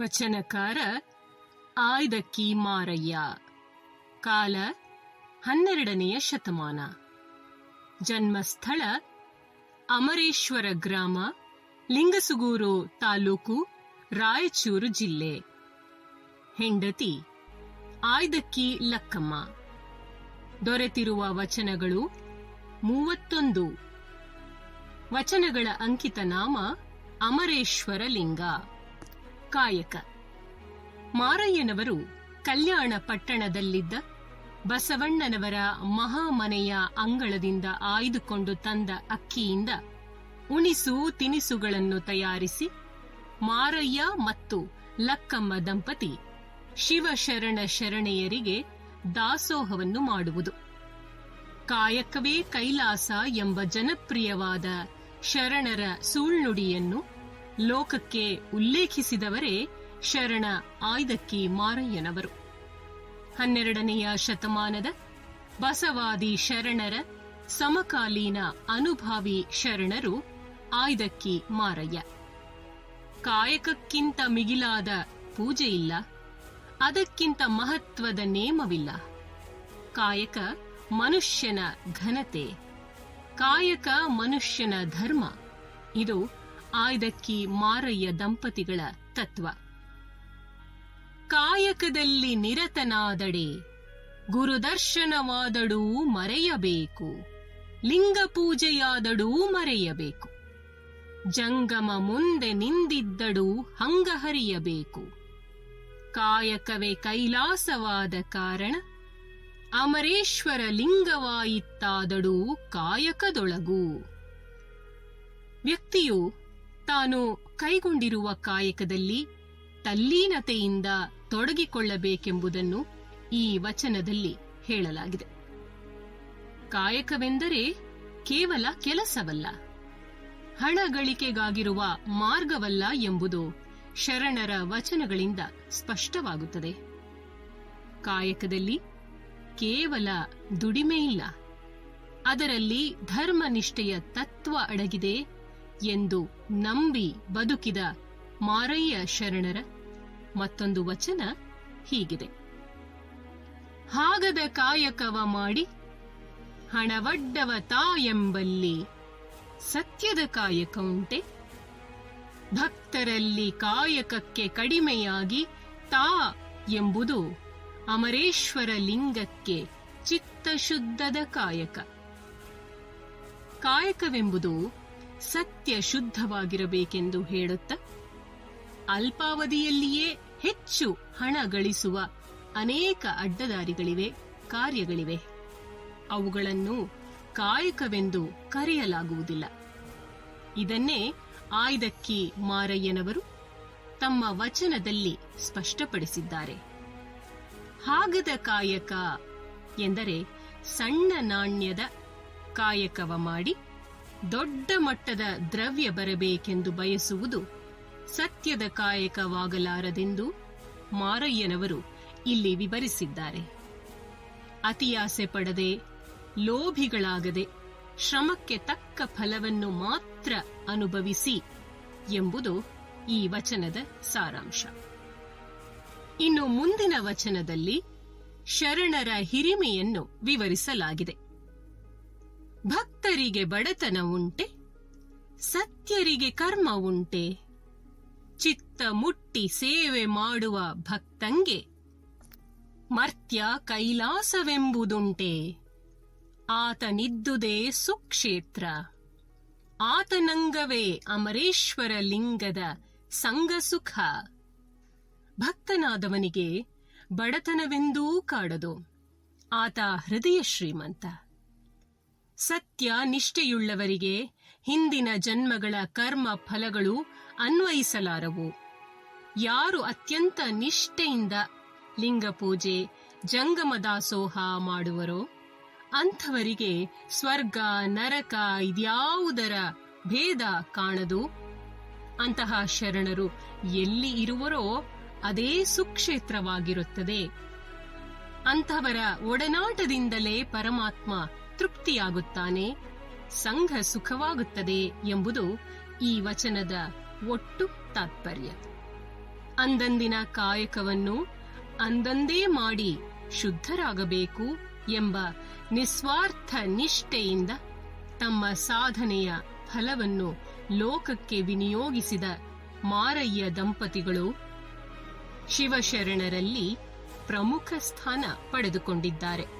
ವಚನಕಾರ ಆಯ್ದಕ್ಕಿ ಮಾರಯ್ಯ ಕಾಲ ಹನ್ನೆರಡನೆಯ ಶತಮಾನ. ಜನ್ಮಸ್ಥಳ ಅಮರೇಶ್ವರ ಗ್ರಾಮ, ಲಿಂಗಸುಗೂರು ತಾಲೂಕು, ರಾಯಚೂರು ಜಿಲ್ಲೆ. ಹೆಂಡತಿ ಆಯ್ದಕ್ಕಿ ಲಕ್ಕಮ್ಮ. ದೊರೆತಿರುವ ವಚನಗಳು ಮೂವತ್ತೊಂದು. ವಚನಗಳ ಅಂಕಿತ ನಾಮ ಅಮರೇಶ್ವರ ಲಿಂಗ. ಕಾಯಕ. ಮಾರಯ್ಯನವರು ಕಲ್ಯಾಣ ಪಟ್ಟಣದಲ್ಲಿದ್ದ ಬಸವಣ್ಣನವರ ಮಹಾಮನೆಯ ಅಂಗಳದಿಂದ ಆಯ್ದುಕೊಂಡು ತಂದ ಅಕ್ಕಿಯಿಂದ ಉಣಿಸು ತಿನಿಸುಗಳನ್ನು ತಯಾರಿಸಿ ಮಾರಯ್ಯ ಮತ್ತು ಲಕ್ಕಮ್ಮ ದಂಪತಿ ಶಿವಶರಣ ಶರಣೆಯರಿಗೆ ದಾಸೋಹವನ್ನು ಮಾಡುವುದು. ಕಾಯಕವೇ ಕೈಲಾಸ ಎಂಬ ಜನಪ್ರಿಯವಾದ ಶರಣರ ಸುಳ್ನುಡಿಯನ್ನು ಲೋಕಕ್ಕೆ ಉಲ್ಲೇಖಿಸಿದವರೇ ಶರಣ ಆಯ್ದಕ್ಕಿ ಮಾರಯ್ಯನವರು. ಹನ್ನೆರಡನೆಯ ಶತಮಾನದ ಬಸವಾದಿ ಶರಣರ ಸಮಕಾಲೀನ ಅನುಭಾವಿ ಶರಣರು ಆಯ್ದಕ್ಕಿ ಮಾರಯ್ಯ. ಕಾಯಕಕ್ಕಿಂತ ಮಿಗಿಲಾದ ಪೂಜೆ ಇಲ್ಲ, ಅದಕ್ಕಿಂತ ಮಹತ್ವದ ನೇಮವಿಲ್ಲ. ಕಾಯಕ ಮನುಷ್ಯನ ಘನತೆ, ಕಾಯಕ ಮನುಷ್ಯನ ಧರ್ಮ, ಇದು ಆಯ್ದಕ್ಕಿ ಮಾರಯ್ಯ ದಂಪತಿಗಳ ತತ್ವ. ಕಾಯಕದಲ್ಲಿ ನಿರತನಾದಡೆ, ಗುರುದರ್ಶನವಾದಡೂ ಮರೆಯಬೇಕು ಲಿಂಗ ಪೂಜೆಯಾದಡೂ ಮರೆಯಬೇಕು, ಜಂಗಮ ಮುಂದೆ ನಿಂದಿದ್ದಡೂ ಹಂಗಹರಿಯಬೇಕು. ಕಾಯಕವೇ ಕೈಲಾಸವಾದ ಕಾರಣ, ಅಮರೇಶ್ವರ ಲಿಂಗವಾಯಿತ್ತಾದಡೂ ಕಾಯಕದೊಳಗೂ. ವ್ಯಕ್ತಿಯು ತಾನು ಕೈಗೊಂಡಿರುವ ಕಾಯಕದಲ್ಲಿ ತಲ್ಲೀನತೆಯಿಂದ ತೊಡಗಿಕೊಳ್ಳಬೇಕೆಂಬುದನ್ನು ಈ ವಚನದಲ್ಲಿ ಹೇಳಲಾಗಿದೆ. ಕಾಯಕವೆಂದರೆ ಕೇವಲ ಕೆಲಸವಲ್ಲ ಹಣ ಗಳಿಕೆಗಾಗಿರುವ ಮಾರ್ಗವಲ್ಲ ಎಂಬುದು ಶರಣರ ವಚನಗಳಿಂದ ಸ್ಪಷ್ಟವಾಗುತ್ತದೆ. ಕಾಯಕದಲ್ಲಿ ಕೇವಲ ದುಡಿಮೆ ಇಲ್ಲ, ಅದರಲ್ಲಿ ಧರ್ಮನಿಷ್ಠೆಯ ತತ್ವ ಅಡಗಿದೆ ಎಂದು ನಂಬಿ ಬದುಕಿದ ಮಾರಯ್ಯ ಶರಣರ ಮತ್ತೊಂದು ವಚನ ಹೀಗಿದೆ. ಹಾಗದ ಕಾಯಕವ ಮಾಡಿ ಹಣವಡ್ಡವ ತಾಯೆಂಬಲ್ಲಿ ಸತ್ಯದ ಕಾಯಕ ಉಂಟೆ. ಭಕ್ತರಲ್ಲಿ ಕಾಯಕಕ್ಕೆ ಕಡಿಮೆಯಾಗಿ ತಾ ಎಂಬುದು ಅಮರೇಶ್ವರ ಲಿಂಗಕ್ಕೆ ಚಿತ್ತಶುದ್ಧದ ಕಾಯಕ. ಕಾಯಕವೆಂಬುದು ಸತ್ಯ ಶುದ್ಧವಾಗಿರಬೇಕೆಂದು ಹೇಳುತ್ತ, ಅಲ್ಪಾವಧಿಯಲ್ಲಿಯೇ ಹೆಚ್ಚು ಹಣ ಗಳಿಸುವ ಅನೇಕ ಅಡ್ಡದಾರಿಗಳಿವೆ, ಕಾರ್ಯಗಳಿವೆ. ಅವುಗಳನ್ನು ಕಾಯಕವೆಂದು ಕರೆಯಲಾಗುವುದಿಲ್ಲ. ಇದನ್ನೇ ಆಯ್ದಕ್ಕಿ ಮಾರಯ್ಯನವರು ತಮ್ಮ ವಚನದಲ್ಲಿ ಸ್ಪಷ್ಟಪಡಿಸಿದ್ದಾರೆ. ಹಾಗದ ಕಾಯಕ ಎಂದರೆ ಸಣ್ಣ ನಾಣ್ಯದ ಕಾಯಕವ ಮಾಡಿ ದೊಡ್ಡ ಮಟ್ಟದ ದ್ರವ್ಯ ಬರಬೇಕೆಂದು ಬಯಸುವುದು ಸತ್ಯದ ಕಾಯಕವಾಗಲಾರದೆಂದು ಮಾರಯ್ಯನವರು ಇಲ್ಲಿ ವಿವರಿಸಿದ್ದಾರೆ. ಅತಿಯಾಸೆ ಪಡದೆ, ಲೋಭಿಗಳಾಗದೆ, ಶ್ರಮಕ್ಕೆ ತಕ್ಕ ಫಲವನ್ನು ಮಾತ್ರ ಅನುಭವಿಸಿ ಎಂಬುದು ಈ ವಚನದ ಸಾರಾಂಶ. ಇನ್ನು ಮುಂದಿನ ವಚನದಲ್ಲಿ ಶರಣರ ಹಿರಿಮೆಯನ್ನು ವಿವರಿಸಲಾಗಿದೆ. ಭಕ್ತರಿಗೆ ಬಡತನ ಉಂಟೆ, ಸತ್ಯರಿಗೆ ಕರ್ಮ ಉಂಟೆ. ಚಿತ್ತ ಮುಟ್ಟಿ ಸೇವೆ ಮಾಡುವ ಭಕ್ತಂಗೆ ಮರ್ತ್ಯ ಕೈಲಾಸವೆಂಬುದುಂಟೆ. ಆತನಿದ್ದುದೇ ಸುಕ್ಷೇತ್ರ. ಆತನಂಗವೇ ಅಮರೇಶ್ವರ ಲಿಂಗದ ಸಂಗಸುಖ. ಭಕ್ತನಾದವನಿಗೆ ಬಡತನವೆಂದೂ ಕಾಡದು. ಆತ ಹೃದಯ ಶ್ರೀಮಂತ. ಸತ್ಯ ನಿಷ್ಠೆಯುಳ್ಳವರಿಗೆ ಹಿಂದಿನ ಜನ್ಮಗಳ ಕರ್ಮ ಫಲಗಳು ಅನ್ವಯಿಸಲಾರವು. ಯಾರು ಅತ್ಯಂತ ನಿಷ್ಠೆಯಿಂದ ಲಿಂಗ ಪೂಜೆ ಜಂಗಮ ಮಾಡುವರೋ, ಅಂಥವರಿಗೆ ಸ್ವರ್ಗ, ನರಕ ಇದ್ಯಾವುದರ ಭೇದ ಕಾಣದು? ಅಂತಹ ಶರಣರು ಎಲ್ಲಿ ಇರುವರೋ ಅದೇ ಸುಕ್ಷೇತ್ರವಾಗಿರುತ್ತದೆ. ಅಂಥವರ ಒಡನಾಟದಿಂದಲೇ ಪರಮಾತ್ಮ ತೃಪ್ತಿಯಾಗುತ್ತಾನೆ ಸಂಘ ಸುಖವಾಗುತ್ತದೆ ಎಂಬುದು ಈ ವಚನದ ಒಟ್ಟು ತಾತ್ಪರ್ಯ. ಅಂದಂದಿನ ಕಾಯಕವನ್ನು ಅಂದಂದೇ ಮಾಡಿ ಶುದ್ಧರಾಗಬೇಕು ಎಂಬ ನಿಸ್ವಾರ್ಥ ನಿಷ್ಠೆಯಿಂದ ತಮ್ಮ ಸಾಧನೆಯ ಫಲವನ್ನು ಲೋಕಕ್ಕೆ ವಿನಿಯೋಗಿಸಿದ ಮಾರಯ್ಯ ದಂಪತಿಗಳು ಶಿವಶರಣರಲ್ಲಿ ಪ್ರಮುಖ ಸ್ಥಾನ ಪಡೆದುಕೊಂಡಿದ್ದಾರೆ.